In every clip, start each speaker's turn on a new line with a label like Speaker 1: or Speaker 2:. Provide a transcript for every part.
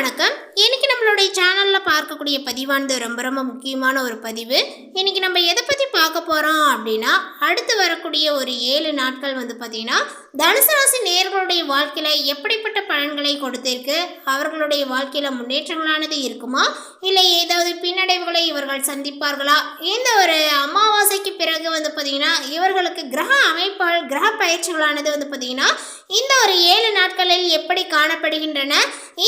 Speaker 1: வணக்கம். இன்னைக்கு நம்மளுடைய சேனலில் பார்க்கக்கூடிய பதிவானது ரொம்ப ரொம்ப முக்கியமான ஒரு பதிவு. இன்னைக்கு நம்ம எதை பற்றி பார்க்க போகிறோம் அப்படின்னா அடுத்து வரக்கூடிய ஒரு ஏழு நாட்கள் வந்து பார்த்திங்கன்னா தனுசு ராசி நேர்களுடைய வாழ்க்கையில் எப்படிப்பட்ட பலன்களை கொடுத்திருக்கு? அவர்களுடைய வாழ்க்கையில் முன்னேற்றங்களானது இருக்குமா? இல்லை ஏதாவது பின்னடைவுகளை இவர்கள் சந்திப்பார்களா? இந்த ஒரு அமாவாசைக்கு பிறகு வந்து பார்த்திங்கன்னா இவர்களுக்கு கிரக அமைப்பால் கிரக பயிற்சிகளானது வந்து பார்த்திங்கன்னா இந்த ஒரு ஏழு நாட்களில் எப்படி காணப்படுகின்றன?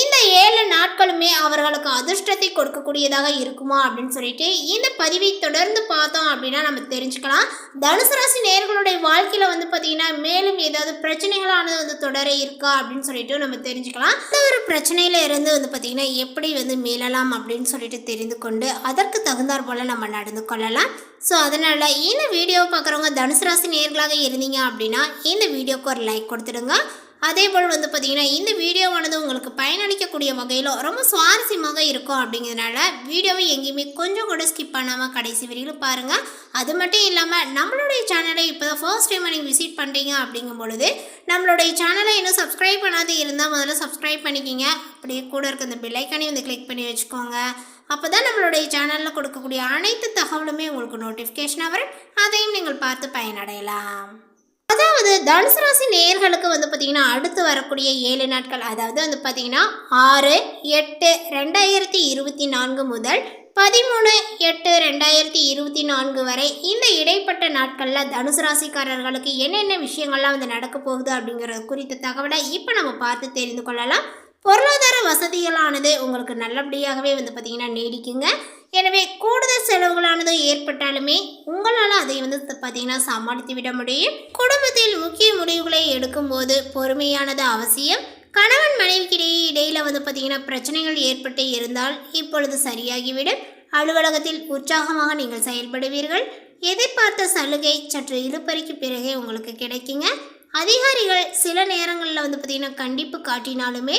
Speaker 1: இந்த ஏழு நாட்களுமே அவர்களுக்கு அதிர்ஷ்டத்தை கொடுக்கக்கூடியதாக இருக்குமா அப்படின்னு சொல்லிட்டு இந்த பதிவை தொடர்ந்து பார்த்தோம் அப்படின்னா நம்ம தெரிஞ்சுக்கலாம். தனுசு ராசி நேர்களுடைய வாழ்க்கையில் வந்து பார்த்தீங்கன்னா மேலும் ஏதாவது பிரச்சனைகளானது வந்து தொடர இருக்கா அப்படின்னு சொல்லிட்டு நம்ம தெரிஞ்சுக்கலாம். இந்த ஒரு பிரச்சனையில இருந்து வந்து பார்த்தீங்கன்னா எப்படி வந்து மீளலாம் அப்படின்னு சொல்லிட்டு தெரிந்து கொண்டு அதற்கு தகுந்தாற் போல் நம்ம நடந்து கொள்ளலாம். ஸோ அதனால் இந்த வீடியோ பார்க்குறவங்க தனுசு ராசி நேர்களாக இருந்தீங்க அப்படின்னா இந்த வீடியோக்கு ஒரு லைக் கொடுத்துடுங்க. அதே போல் வந்து பார்த்திங்கன்னா இந்த வீடியோவானது உங்களுக்கு பயனளிக்கக்கூடிய வகையில் ரொம்ப சுவாரஸ்யமாக இருக்கும் அப்படிங்கிறதுனால வீடியோவை எங்கேயுமே கொஞ்சம் கூட ஸ்கிப் பண்ணாமல் கடைசி வரையிலும் பாருங்கள் அது மட்டும் இல்லாமல் நம்மளுடைய சேனலை இப்போ தான் ஃபர்ஸ்ட் டைம் நீங்கள் விசிட் பண்ணுறீங்க அப்படிங்கும் பொழுது நம்மளுடைய சேனலை இன்னும் சப்ஸ்கிரைப் பண்ணாது இருந்தால் முதல்ல சப்ஸ்கிரைப் பண்ணிக்கிங்க. அப்படியே கூட இருக்க அந்த பெல்லைக்கானே வந்து கிளிக் பண்ணி வச்சுக்கோங்க. அப்போ தான் நம்மளுடைய சேனலில் கொடுக்கக்கூடிய அனைத்து தகவலுமே உங்களுக்கு நோட்டிஃபிகேஷனாக வரும். அதையும் நீங்கள் பார்த்து பயனடையலாம். அதாவது தனுசு ராசி நேர்களுக்கு வந்து பார்த்திங்கன்னா அடுத்து வரக்கூடிய ஏழு நாட்கள் அதாவது வந்து பார்த்திங்கன்னா ஆறு எட்டு ரெண்டாயிரத்தி இருபத்தி நான்கு முதல் பதிமூணு எட்டு ரெண்டாயிரத்தி இருபத்தி நான்கு வரை இந்த இடைப்பட்ட நாட்களில் தனுசு ராசிக்காரர்களுக்கு என்னென்ன விஷயங்கள்லாம் வந்து நடக்க போகுது அப்படிங்கிறது குறித்த தகவலை இப்போ நம்ம பார்த்து தெரிந்து கொள்ளலாம். பொருளாதார வசதிகளானது உங்களுக்கு நல்லபடியாகவே வந்து பார்த்திங்கன்னா நீடிக்குங்க. எனவே கூடுதல் செலவுகளானது ஏற்பட்டாலுமே உங்களால் அதை வந்து பார்த்தீங்கன்னா சமாளித்து விட முடியும். குடும்பத்தில் முக்கிய முடிவுகளை எடுக்கும்போது பொறுமையானது அவசியம். கணவன் மனைவிக்கிடையே இடையில் வந்து பார்த்தீங்கன்னா பிரச்சனைகள் ஏற்பட்டு இருந்தால் இப்பொழுது சரியாகிவிடும். அலுவலகத்தில் உற்சாகமாக நீங்கள் செயல்படுவீர்கள். எதிர்பார்த்த சலுகை சற்று இழுப்பறிக்கு பிறகே உங்களுக்கு கிடைக்குங்க. அதிகாரிகள் சில நேரங்களில் வந்து பார்த்திங்கன்னா கண்டிப்பு காட்டினாலுமே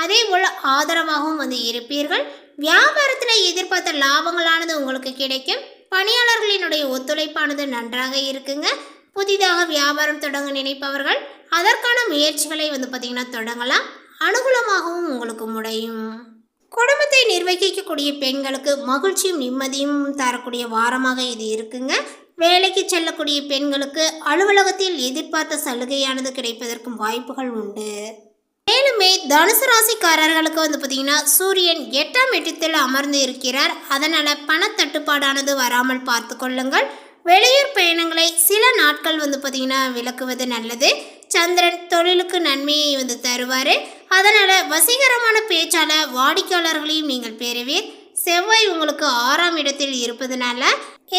Speaker 1: அதே போல் ஆதரவாகவும் வந்து இருப்பீர்கள். வியாபாரத்தில் எதிர்பார்த்த லாபங்களானது உங்களுக்கு கிடைக்கும். பணியாளர்களினுடைய ஒத்துழைப்பானது நன்றாக இருக்குங்க. புதிதாக வியாபாரம் தொடங்க நினைப்பவர்கள் அதற்கான முயற்சிகளை வந்து பார்த்திங்கன்னா தொடங்கலாம். அனுகூலமாகவும் உங்களுக்கு முடியும். குடும்பத்தை நிர்வகிக்கக்கூடிய பெண்களுக்கு மகிழ்ச்சியும் நிம்மதியும் தரக்கூடிய வாரமாக இது இருக்குங்க. வேலைக்கு செல்லக்கூடிய பெண்களுக்கு அலுவலகத்தில் எதிர்பார்த்த சலுகையானது கிடைப்பதற்கும் வாய்ப்புகள் உண்டு. மேலுமே தனுசு ராசிக்காரர்களுக்கு வந்து பார்த்தீங்கன்னா சூரியன் எட்டாம் எட்டத்தில் அமர்ந்து இருக்கிறார். அதனால் பணத்தட்டுப்பாடானது வராமல் பார்த்து கொள்ளுங்கள். வெளியூர் பயணங்களை சில நாட்கள் வந்து பார்த்திங்கன்னா விளக்குவது நல்லது. சந்திரன் தொழிலுக்கு நன்மையை வந்து தருவார். அதனால் வசீகரமான பேச்சால் வாடிக்கையாளர்களையும் நீங்கள் பெறுவீர். செவ்வாய் உங்களுக்கு ஆறாம் இடத்தில் இருப்பதனால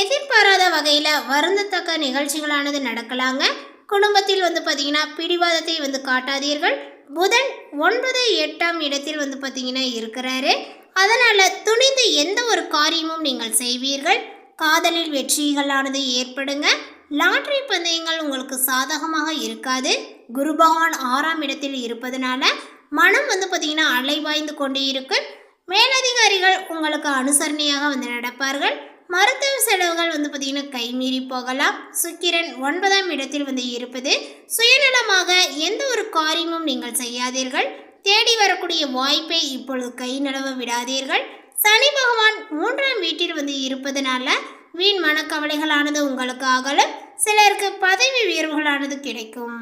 Speaker 1: எதிர்பாராத வகையில் வருந்தத்தக்க நிகழ்ச்சிகளானது நடக்கலாங்க. குடும்பத்தில் வந்து பார்த்தீங்கன்னா பிடிவாதத்தை வந்து காட்டாதீர்கள். புதன் ஒன்பது எட்டாம் இடத்தில் வந்து பார்த்தீங்கன்னா இருக்கிறாரு. அதனால் துணிந்து எந்த ஒரு காரியமும் நீங்கள் செய்வீர்கள். காதலில் வெற்றிகளானது ஏற்படுங்க. லாட்ரி பந்தயங்கள் உங்களுக்கு சாதகமாக இருக்காது. குரு பகவான் ஆறாம் இடத்தில் இருப்பதனால மனம் வந்து பார்த்திங்கன்னா அலைவாய்ந்து கொண்டே இருக்கும். மேலதிகாரிகள் உங்களுக்கு அனுசரணையாக வந்து நடப்பார்கள். மருத்துவ செலவுகள் வந்து பார்த்திங்கன்னா கைமீறி போகலாம். சுக்கிரன் ஒன்பதாம் இடத்தில் வந்து இருப்பது சுயநலமாக எந்த ஒரு காரியமும் நீங்கள் செய்யாதீர்கள். தேடி வரக்கூடிய வாய்ப்பை இப்பொழுது கை நழுவ விடாதீர்கள். சனி பகவான் மூன்றாம் வீட்டில் வந்து இருப்பதனால வீண் மனக்கவலைகளானது உங்களுக்கு ஆகலும் சிலருக்கு பதவி உயர்வுகளானது கிடைக்கும்.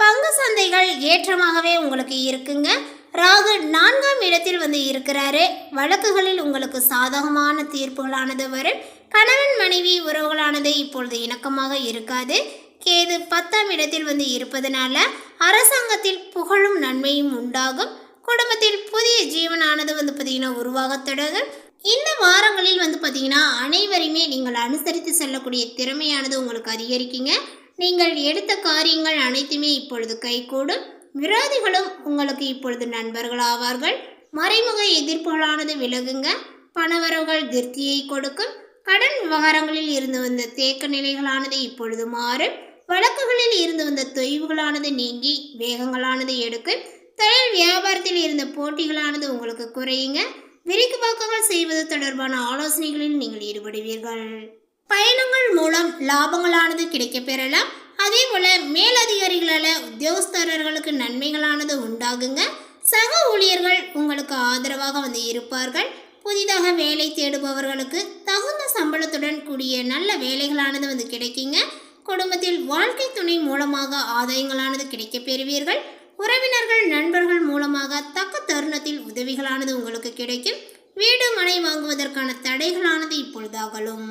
Speaker 1: பங்கு சந்தைகள் ஏற்றமாகவே உங்களுக்கு இருக்குங்க. ராகு நான்காம் இடத்தில் வந்து இருக்கிறாரு. வழக்குகளில் உங்களுக்கு சாதகமான தீர்ப்புகளானது வரும். கணவன் மனைவி உறவுகளானது இப்பொழுது இணக்கமாக இருக்காது. கேது பத்தாம் இடத்தில் வந்து இருப்பதனால அரசாங்கத்தில் புகழும் நன்மையும் உண்டாகும். குடும்பத்தில் புதிய ஜீவனானது வந்து பார்த்திங்கன்னா உருவாகத் தொடங்கும். இந்த வாரங்களில் வந்து பார்த்திங்கன்னா அனைவரையுமே நீங்கள் அனுசரித்து செல்லக்கூடிய திறமையானது உங்களுக்கு அதிகரிக்குங்க. நீங்கள் எடுத்த காரியங்கள் அனைத்துமே இப்பொழுது கைகூடும். விரோதிகளும் உங்களுக்கு இப்பொழுது நண்பர்கள் ஆவார்கள் மறைமுக எதிர்ப்புகளானது விலகுங்க. பணவரவுகள் திருப்தியை கொடுக்கும். கடன் விவகாரங்களில் இருந்து வந்த தேக்க நிலைகளானது இப்பொழுது மாறும். வழக்குகளில் இருந்து வந்த தொய்வுகளானது நீங்கி வேகங்களானது எடுக்கும். தொழில் வியாபாரத்தில் இருந்த போட்டிகளானது உங்களுக்கு குறையுங்க. விரிக்கு பாக்கங்கள் செய்வது தொடர்பான ஆலோசனைகளில் நீங்கள் ஈடுபடுவீர்கள். பயணங்கள் மூலம் லாபங்களானது கிடைக்கப் பெறலாம் அதே போல் மேலதிகாரிகளால் உத்தியோகஸ்தரர்களுக்கு நன்மைகளானது உண்டாகுங்க. சக ஊழியர்கள் உங்களுக்கு ஆதரவாக வந்து இருப்பார்கள். புதிதாக வேலை தேடுபவர்களுக்கு தகுந்த சம்பளத்துடன் கூடிய நல்ல வேலைகளானது வந்து கிடைக்குங்க. குடும்பத்தில் வாழ்க்கை துணை மூலமாக ஆதாயங்களானது கிடைக்கப் பெறுவீர்கள். உறவினர்கள் நண்பர்கள் மூலமாக தக்க தருணத்தில் உதவிகளானது உங்களுக்கு கிடைக்கும். வீடு மனை வாங்குவதற்கான தடைகளானது இப்பொழுதாகலும்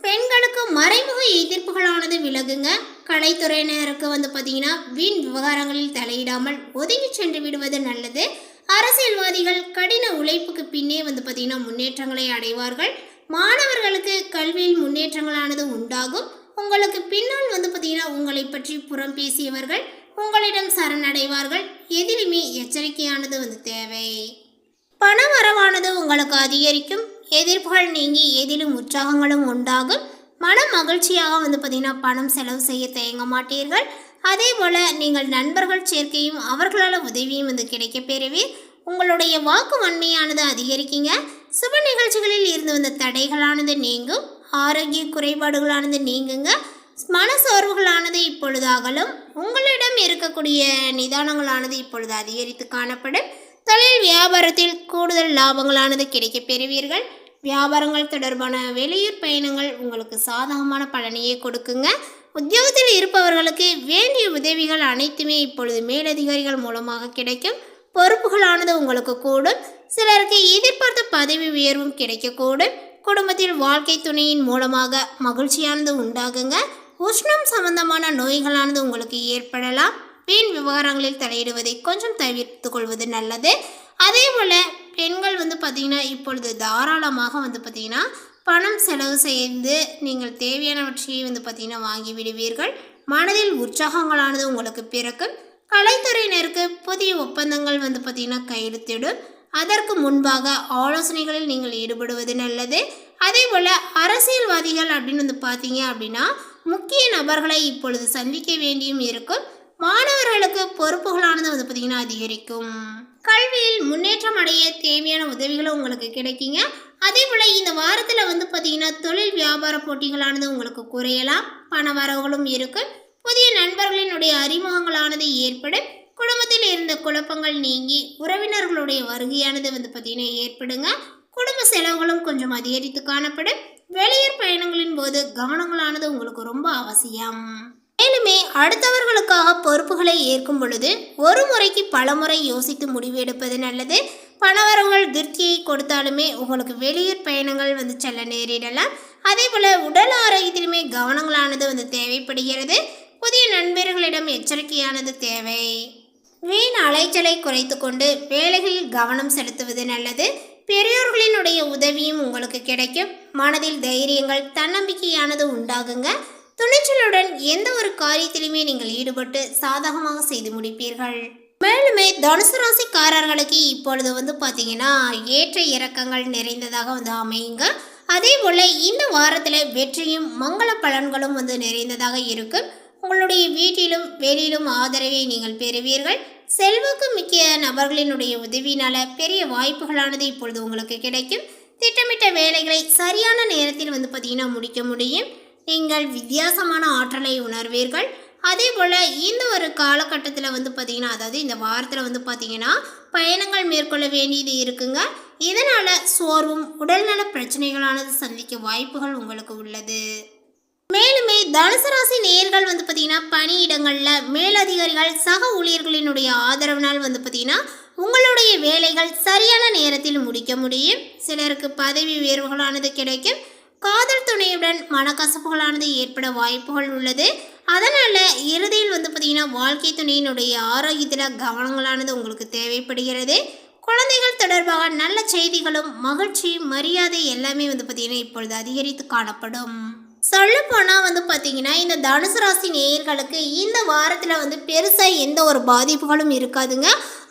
Speaker 1: பெண்களுக்கு மறைமுக எதிர்ப்புகளானது விலகுங்க. கலைத்துறையினருக்கு வந்து பார்த்தீங்கன்னா வீண் விவகாரங்களில் தலையிடாமல் ஒதுங்கி சென்று விடுவது நல்லது. அரசியல்வாதிகள் கடின உழைப்புக்கு பின்னே வந்து பார்த்தீங்கன்னா முன்னேற்றங்களை அடைவார்கள். மாணவர்களுக்கு கல்வியில் முன்னேற்றங்களானது உண்டாகும். உங்களுக்கு பின்னால் வந்து பார்த்தீங்கன்னா உங்களை பற்றி புறம் பேசியவர்கள் உங்களிடம் சரணடைவார்கள். எதிலுமே எச்சரிக்கையானது வந்து தேவை. பண வரவானது உங்களுக்கு அதிகரிக்கும். எதிர்ப்புகள் நீங்கி எதிலும் உற்சாகங்களும் உண்டாகும். மன மகிழ்ச்சியாக வந்து பார்த்தீங்கன்னா பணம் செலவு செய்ய தயங்க மாட்டீர்கள். அதே போல் நீங்கள் நண்பர்கள் சேர்க்கையும் அவர்களால் உதவியும் வந்து கிடைக்க பெறுவீர் உங்களுடைய வாக்கு வன்மையானது அதிகரிக்குங்க. சுப நிகழ்ச்சிகளில் இருந்து வந்த தடைகளானது நீங்கும். ஆரோக்கிய குறைபாடுகளானது நீங்குங்க. மன சோர்வுகளானது இப்பொழுது அகலும். உங்களிடம் இருக்கக்கூடிய நிதானங்களானது இப்பொழுது அதிகரித்து காணப்படும். தொழில் வியாபாரத்தில் கூடுதல் லாபங்களானது கிடைக்கப் பெறுவீர்கள். வியாபாரங்கள் தொடர்பான வெளியூர் பயணங்கள் உங்களுக்கு சாதகமான பலனையே கொடுக்குங்க. உத்தியோகத்தில் இருப்பவர்களுக்கு வேண்டிய உதவிகள் அனைத்துமே இப்பொழுது மேலதிகாரிகள் மூலமாக கிடைக்கும். பொறுப்புகளானது உங்களுக்கு கூடும். சிலருக்கு எதிர்பார்த்த பதவி உயர்வும் கிடைக்கக்கூடும். குடும்பத்தில் வாழ்க்கை துணையின் மூலமாக மகிழ்ச்சியானது உண்டாகுங்க. உஷ்ணம் சம்பந்தமான நோய்களானது உங்களுக்கு ஏற்படலாம். வீண் விவகாரங்களில் தலையிடுவதை கொஞ்சம் தவிர்த்து கொள்வது நல்லது. அதே போல் பெண்கள் வந்து பார்த்திங்கன்னா இப்பொழுது தாராளமாக வந்து பார்த்திங்கன்னா பணம் செலவு செய்து நீங்கள் தேவையானவற்றையை வந்து பார்த்திங்கன்னா வாங்கி விடுவீர்கள். மனதில் உற்சாகங்களானது உங்களுக்கு பிறக்கும். கலைத்துறையினருக்கு புதிய ஒப்பந்தங்கள் வந்து பார்த்திங்கன்னா கையெழுத்திடும். அதற்கு முன்பாக ஆலோசனைகளில் நீங்கள் ஈடுபடுவது நல்லது. அதே போல் அரசியல்வாதிகள் அப்படின்னு வந்து பார்த்தீங்க அப்படின்னா முக்கிய நபர்களை இப்பொழுது சந்திக்க வேண்டியும் இருக்கும். மாணவர்களுக்கு பொறுப்புகளானது வந்து பார்த்திங்கன்னா அதிகரிக்கும். கல்வியில் முன்னேற்றம் அடைய தேவையான உதவிகளும் உங்களுக்கு கிடைக்குங்க. அதே போல் இந்த வாரத்தில் வந்து பார்த்திங்கன்னா தொழில் வியாபார போட்டிகளானது உங்களுக்கு குறையலாம். பண வரவுகளும் இருக்கும் புதிய நண்பர்களினுடைய அறிமுகங்களானது ஏற்படும். குடும்பத்தில் இருந்த குழப்பங்கள் நீங்கி உறவினர்களுடைய வருகையானது வந்து பார்த்திங்கன்னா ஏற்படுங்க. குடும்ப செலவுகளும் கொஞ்சம் அதிகரித்து காணப்படும். வெளியூர் பயணங்களின் போது கவனங்களானது உங்களுக்கு ரொம்ப அவசியம். மேலுமே அடுத்தவர்களுக்காக பொறுப்புகளை ஏற்கும் பொழுது ஒரு முறைக்கு பல முறை யோசித்து முடிவு எடுப்பது நல்லது. பணவரங்கள் திருப்தியை கொடுத்தாலுமே உங்களுக்கு வெளியூர் பயணங்கள் வந்து செல்ல நேரிடலாம். அதே போல் உடல் ஆரோக்கியத்திலுமே கவனங்களானது வந்து தேவைப்படுகிறது. புதிய நண்பர்களிடம் எச்சரிக்கையானது தேவை. வீண் அலைச்சலை குறைத்து கொண்டு வேலைகளில் கவனம் செலுத்துவது நல்லது. பெரியோர்களினுடைய உதவியும் உங்களுக்கு கிடைக்கும். மனதில் தைரியங்கள் தன்னம்பிக்கையானது உண்டாகுங்க. துணிச்சலுடன் எந்த ஒரு காரியத்திலுமே நீங்கள் ஈடுபட்டு சாதகமாக செய்து முடிப்பீர்கள். மேலுமே தனுசு ராசிக்காரர்களுக்கு இப்பொழுது வந்து பார்த்தீங்கன்னா ஏற்ற இறக்கங்கள் நிறைந்ததாக வந்து அமையுங்க. அதே போல் இந்த வாரத்தில் வெற்றியும் மங்கள பலன்களும் வந்து நிறைந்ததாக இருக்கும் உங்களுடைய வீட்டிலும் வெளியிலும் ஆதரவை நீங்கள் பெறுவீர்கள். செல்வாக்கு மிக்க நபர்களினுடைய உதவியினால பெரிய வாய்ப்புகளானது இப்பொழுது உங்களுக்கு கிடைக்கும். திட்டமிட்ட வேலைகளை சரியான நேரத்தில் வந்து பார்த்தீங்கன்னா முடிக்க முடியும். நீங்கள் வித்தியாசமான ஆற்றலை உணர்வீர்கள். அதே போல் இந்த ஒரு காலகட்டத்தில் வந்து பார்த்திங்கன்னா அதாவது இந்த வாரத்தில் வந்து பார்த்திங்கன்னா பயணங்கள் மேற்கொள்ள வேண்டியது இருக்குங்க. இதனால் சோர்வும் உடல்நல பிரச்சனைகளானது சந்திக்க வாய்ப்புகள் உங்களுக்கு உள்ளது. மேலுமே தனுசு ராசி வந்து பார்த்திங்கன்னா பணியிடங்களில் மேலதிகாரிகள் சக ஊழியர்களினுடைய ஆதரவினால் வந்து பார்த்தீங்கன்னா உங்களுடைய வேலைகள் சரியான நேரத்தில் முடிக்க முடியும். சிலருக்கு பதவி உயர்வுகளானது கிடைக்கும். காதல் துணையுடன் மனக்கசப்புகளானது ஏற்பட வாய்ப்புகள் உள்ளது. அதனால் இறுதியில் வந்து பார்த்திங்கன்னா வாழ்க்கை துணையினுடைய ஆரோக்கியத்தில் கவனங்களானது உங்களுக்கு தேவைப்படுகிறது. குழந்தைகள் தொடர்பாக நல்ல செய்திகளும் மகிழ்ச்சி மரியாதை எல்லாமே வந்து பார்த்தீங்கன்னா இப்பொழுது அதிகரித்து காணப்படும். சொல்லப்போனால் வந்து பார்த்திங்கன்னா இந்த தனுசு ராசி நேயர்களுக்கு இந்த வாரத்தில் வந்து பெருசாக எந்த ஒரு பாதிப்புகளும் இருக்காதுங்க.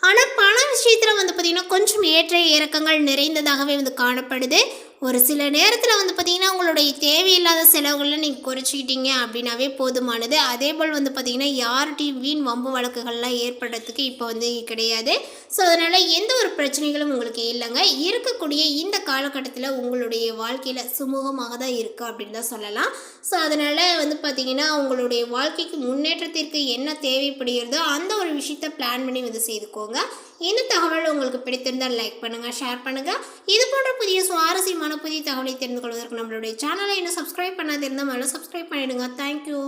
Speaker 1: ஆனால் பண விஷயத்தில் வந்து பார்த்திங்கன்னா கொஞ்சம் ஏற்ற இறக்கங்கள் நிறைந்ததாகவே வந்து காணப்படுது. ஒரு சில நேரத்தில் வந்து பார்த்திங்கன்னா உங்களுடைய தேவையில்லாத செலவுகளில் நீங்கள் குறைச்சிக்கிட்டீங்க அப்படின்னாவே போதுமானது. அதே போல் வந்து பார்த்திங்கன்னா யார்கிட்டையும் வீண் வம்பு வழக்குகள்லாம் ஏற்படுறதுக்கு இப்போ வந்து கிடையாது. ஸோ அதனால் எந்த ஒரு பிரச்சனைகளும் உங்களுக்கு இல்லைங்க. இருக்கக்கூடிய இந்த காலகட்டத்தில் உங்களுடைய வாழ்க்கையில் சுமூகமாக தான் இருக்குது அப்படின்னு தான் சொல்லலாம். ஸோ அதனால் வந்து பார்த்திங்கன்னா உங்களுடைய வாழ்க்கைக்கு முன்னேற்றத்திற்கு என்ன தேவைப்படுகிறதோ அந்த ஒரு விஷயத்தை பிளான் பண்ணி வந்து செய்துக்கோங்க. இந்த தகவல் உங்களுக்கு பிடித்திருந்தால் லைக் பண்ணுங்கள் ஷேர் பண்ணுங்கள் இது போன்ற புதிய சுவாரஸ்யமான புதிய தகவலை தெரிந்து கொள்வதற்கு நம்மளுடைய சேனலை இன்னும் சப்ஸ்கிரைப் பண்ணாதிருந்தால் மேலே சப்ஸ்கிரைப் பண்ணிவிடுங்க தேங்க்யூ